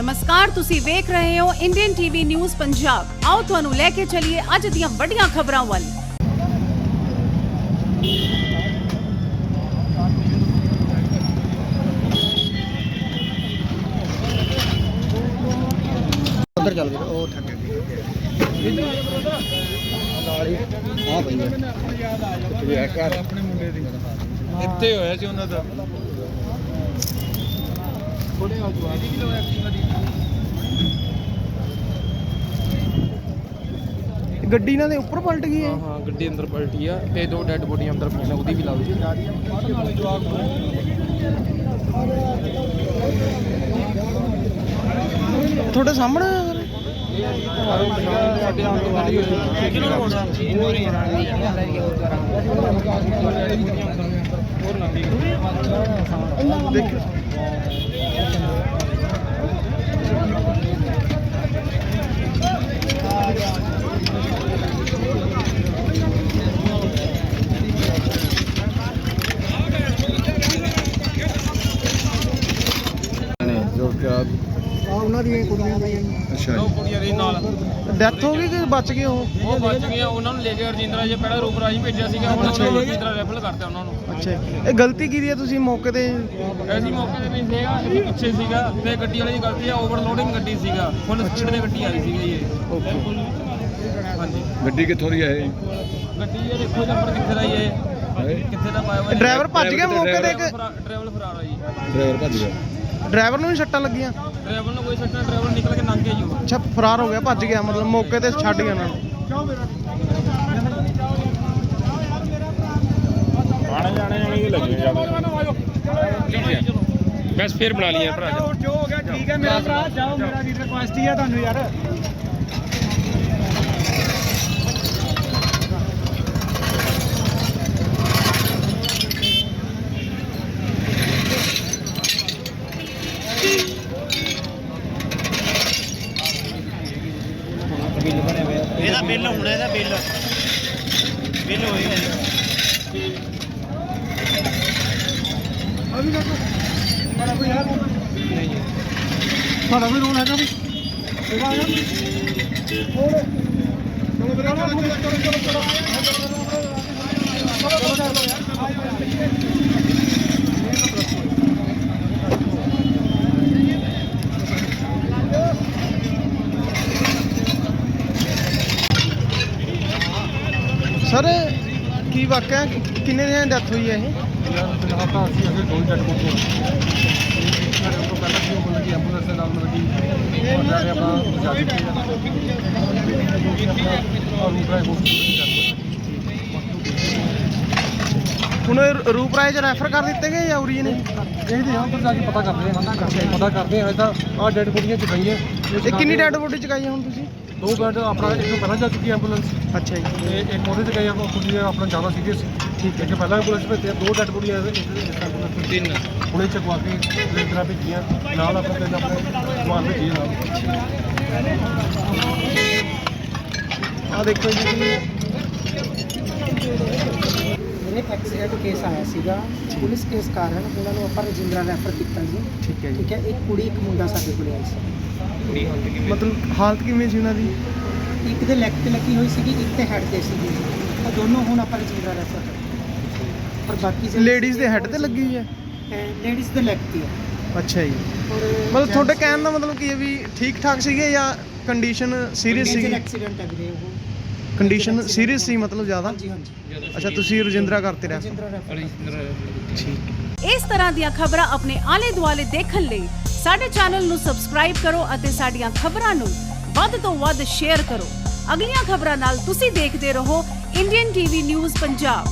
ਨਮਸਕਾਰ ਤੁਸੀਂ ਵੇਖ ਰਹੇ ਹੋ ਇੰਡੀਅਨ ਟੀਵੀ ਨਿਊਜ਼ ਪੰਜਾਬ ਆਓ ਤੁਹਾਨੂੰ ਲੈ ਕੇ ਚੱਲੀਏ ਅੱਜ ਦੀਆਂ ਵੱਡੀਆਂ ਖਬਰਾਂ ਵੱਲ। ਉਧਰ ਚੱਲ ਗਿਆ ਉਹ ਥੱਕ ਗਿਆ। ਹੀ ਭਈ। ਆਪਣੇ ਮੁੰਡੇ ਦੀ ਇੱਥੇ ਹੋਇਆ ਸੀ ਉਹਨਾਂ ਦਾ। ਗੱਡੀ ਇਹਨਾਂ ਦੇ ਉੱਪਰ ਪਲਟ ਗਈ ਹਾਂ? ਹਾਂ ਗੱਡੀ ਅੰਦਰ ਪਲਟੀ ਆ ਤੇ ਦੋ ਡੈੱਡ ਬੋਡੀਆਂ ਅੰਦਰ ਪਈਆਂ ਉਹਦੀ ਵੀ ਲਾਓ ਜੀ। ਤੁਹਾਡੇ ਸਾਹਮਣੇ ਸਾਡੇ ਆਉਣ ਤੋਂ ਬਾਅਦ ਹੀ ਹੋਈ ਹੋਰ ਲੰਬੀ ਦੇਖੋ ਉਹਨਾਂ ਦੀਆਂ ਕੁੜੀਆਂ ਦੀਆਂ ਅੱਛਾ ਦੋ ਕੁੜੀਆਂ ਦੇ ਨਾਲ। ਡੈਥ ਹੋ ਗਈ ਕਿ ਬਚ ਗਏ ਉਹ? ਉਹ ਬਚ ਗਈਆਂ ਉਹਨਾਂ ਨੂੰ ਲੈ ਕੇ ਰਜਿੰਦਰਾ ਜੀ ਪਹਿਲਾਂ ਰੂਪਰਾਜ ਭੇਜਿਆ ਸੀਗਾ ਹੁਣ ਉਹਨਾਂ ਨੂੰ ਰਜਿੰਦਰਾ ਰੈਫਲ ਕਰਤਾ ਉਹਨਾਂ ਨੂੰ। ਅੱਛਾ ਇਹ ਗਲਤੀ ਕੀਤੀ ਹੈ ਤੁਸੀਂ ਮੌਕੇ ਤੇ? ਐਸੀ ਮੌਕੇ ਤੇ ਵੀ ਸੀਗਾ ਅਸੀਂ ਪਿੱਛੇ ਸੀਗਾ ਤੇ ਗੱਡੀ ਵਾਲੇ ਦੀ ਗਲਤੀ ਆ ਓਵਰਲੋਡਿੰਗ ਗੱਡੀ ਸੀਗਾ। ਫੁੱਲ ਸਪੀਡ ਤੇ ਗੱਡੀ ਆ ਰਹੀ ਸੀਗੀ ਇਹ। ਓਕੇ ਹਾਂਜੀ। ਗੱਡੀ ਕਿੱਥੋਂ ਦੀ ਹੈ ਇਹ? ਗੱਡੀ ਇਹ ਦੇਖੋ ਨੰਬਰ ਕਿੱਥੇ ਦਾ ਜੀ ਇਹ? ਹੈ? ਕਿੱਥੇ ਦਾ ਪਾਇਆ ਹੋਇਆ ਡਰਾਈਵਰ ਭੱਜ ਗਿਆ ਮੌਕੇ ਤੇ ਕਿ ਡਰਾਈਵਰ ਫਰਾਰ ਆ ਜੀ। ਡਰਾਈਵਰ ਭੱਜ ਗਿਆ। ਡਰਾਈਵਰ ਨੂੰ ਵੀ ਸੱਟਾਂ ਲੱਗੀਆਂ? ਡਰਾਈਵਰ ਨੂੰ ਕੋਈ ਸੱਟਾ ਡਰਾਈਵਰ ਨਿਕਲ ਕੇ ਲੰਘ ਗਿਆ ਜੀ ਉਹ। ਅੱਛਾ ਫਰਾਰ ਹੋ ਗਿਆ ਭੱਜ ਗਿਆ ਮਤਲਬ ਮੌਕੇ ਤੇ ਛੱਡ ਗਿਆ ਉਹਨਾਂ ਨੂੰ। ਆਣੇ ਜਾਣੇ ਜਾਣੇ ਲੱਗੇ ਚਲੋ ਬਸ ਫੇਰ ਬਣਾ ਲਈਏ ਭਰਾ। ਜੀ ਜੋ ਹੋ ਗਿਆ ਠੀਕ ਹੈ ਮੇਰਾ ਭਰਾ ਜਾਓ ਮੇਰਾ ਵੀ ਰਿਕੁਐਸਟ ਹੀ ਆ ਤੁਹਾਨੂੰ ਯਾਰ। ਬਿੱਲ। ਹੁਣ ਇਹਦਾ ਬਿੱਲ ਬਿੱਲ ਅਭੀ ਦੇਖੋ। ਬੜਾ ਕੋਈ ਹੈ ਸਾਡਾ ਵੀ ਰੋਲ ਹੈਗਾ ਵੀ ਹੈਗਾ ਹੈਗਾ ਹੋਰ। ਚਲੋ ਵੀਰੇ ਚਲੋ। ਚਲੋ ਚਲੋ ਚਲੋ। ਸਰ, ਕੀ ਵਾਕਿਆ? ਕਿੰਨੇ ਦਿਨਾਂ ਦੀ ਡੈਥ ਹੋਈ ਹੈ ਇਹ? ਫਿਲਹਾਲ ਤਾਂ ਅਸੀਂ ਅਗੇ ਦੋ ਜੱਟ ਕੋਲ ਸਾਡੇ ਤੋਂ ਪਹਿਲਾਂ ਕੀ ਬੋਲ ਕਿ ਐਂਬੂਲੈਂਸ ਦੇ ਨਾਲ ਮਤਲਬ ਕਿ ਉਹ ਜਾ ਆਪਣਾ ਜਾ ਕੇ ਔਰ ਦੂਸਰਾ ਹੁਣ ਇਹ ਰੂਪਰਾਏ ਚ ਰੈਫਰ ਕਰ ਦਿੱਤੇ ਗਏ ਜਾਂ ਉਰੀ ਨੇ? ਇਹ ਦੇ ਉੱਪਰ ਜਾ ਕੇ ਪਤਾ ਕਰਦੇ ਹਾਂ ਪਤਾ ਕਰਦੇ ਹਾਂ ਇਹਦਾ ਆ ਡੈਡ ਬੋਡੀਆਂ ਚੁਕਾਈਆਂ। ਇਹ ਕਿੰਨੀ ਡੈਡ ਬੋਡੀ ਚਕਾਈ ਹੈ ਹੁਣ ਤੁਸੀਂ? ਦੋ ਬੈਡ ਆਪਣਾ ਇੱਕ ਤੋਂ ਪਹਿਲਾਂ ਜਾ ਚੁੱਕੀ ਐਂਬੂਲੈਂਸ। ਅੱਛਾ ਜੀ। ਤੇ ਇੱਕ ਉਹਦੇ ਤੇ ਗਈ ਆਪਾਂ ਕੁੜੀ ਆਪਣਾ ਜ਼ਿਆਦਾ ਸੀਰੀਅਸ ਠੀਕ ਹੈ। ਕਿ ਪਹਿਲਾਂ ਐਂਬੂਲੈਂਸ ਭੇਜਿਆ ਦੋ ਡੈਡ ਬੋਡੀਆਂ ਇਸ ਤਿੰਨ। ਹੁਣੇ ਚਕਵਾ ਕੇ ਰੇਂਦਰਾ ਭੇਜੀਆਂ ਨਾਲ ਆਪਾਂ ਤਿੰਨ ਆਪਣੇ ਸਮਾਨ ਭੇਜੀਏ ਨਾਲ। ਆ ਦੇਖੋ ਜੀ ਮੇਰੇ ਐਕਸੀਡੈਂਟ ਕੇਸ ਆਇਆ ਸੀਗਾ ਪੁਲਿਸ ਕੇਸ ਕਾਰਨ ਉਹਨਾਂ ਨੂੰ ਆਪਾਂ ਰਜਿੰਦਰਾ ਰੈਫਰ ਕੀਤਾ ਜੀ। ਠੀਕ ਹੈ ਠੀਕ ਹੈ ਇੱਕ ਕੁੜੀ ਇੱਕ ਮੁੰਡਾ ਸਾਡੇ ਕੋਲੇ ਆਈ ਸੀ। ਮਤਲਬ ਹਾਲਤ ਕਿਵੇਂ ਸੀ ਉਹਨਾਂ ਦੀ? ਇੱਕ ਦੇ ਲੈਗ ਤੇ ਲੱਗੀ ਹੋਈ ਸੀਗੀ ਇੱਕ ਤੇ ਹੈਡ ਤੇ ਸੀਗੀ। ਉਹ ਦੋਨੋਂ ਹੁਣ ਆਪਾਂ ਰਜਿੰਦਰਾ ਰੈਫਰ ਕਰ ਪਰ ਬਾਕੀ ਲੇਡੀਜ਼ ਦੇ ਹੈੱਡ ਤੇ ਲੱਗੀ ਹੋਈ ਹੈ? ਲੇਡੀਜ਼ ਦੇ ਲੈਗ ਤੇ ਹੈ। ਅੱਛਾ ਜੀ। ਮਤਲਬ ਤੁਹਾਡੇ ਕਹਿਣ ਦਾ ਮਤਲਬ ਕੀ ਹੈ ਵੀ ਠੀਕ ਠਾਕ ਸੀਗੇ ਜਾਂ ਕੰਡੀਸ਼ਨ ਸੀਰੀਅਸ ਸੀਗੀ? ਐਕਸੀਡੈਂਟ ਹੈ ਵੀਰੇ ਉਹ। ਕੰਡੀਸ਼ਨ ਸੀਰੀਅਸ ਸੀ ਮਤਲਬ ਜ਼ਿਆਦਾ? ਹਾਂਜੀ ਹਾਂਜੀ। ਅੱਛਾ ਤੁਸੀਂ ਰਜਿੰਦਰਾ ਕਰਤੇ ਰਹਿ ਠੀਕ। ਇਸ ਤਰ੍ਹਾਂ ਦੀਆਂ ਖਬਰਾਂ ਆਪਣੇ ਆਲੇ ਦੁਆਲੇ ਦੇਖਣ ਲਈ ਸਾਡੇ ਚੈਨਲ ਨੂੰ ਸਬਸਕ੍ਰਾਈਬ ਕਰੋ ਅਤੇ ਸਾਡੀਆਂ ਖਬਰਾਂ ਨੂੰ ਵੱਧ ਤੋਂ ਵੱਧ ਸ਼ੇਅਰ ਕਰੋ। ਅਗਲੀਆਂ ਖਬਰਾਂ ਨਾਲ ਤੁਸੀਂ ਦੇਖਦੇ ਰਹੋ। Indian TV news Punjab.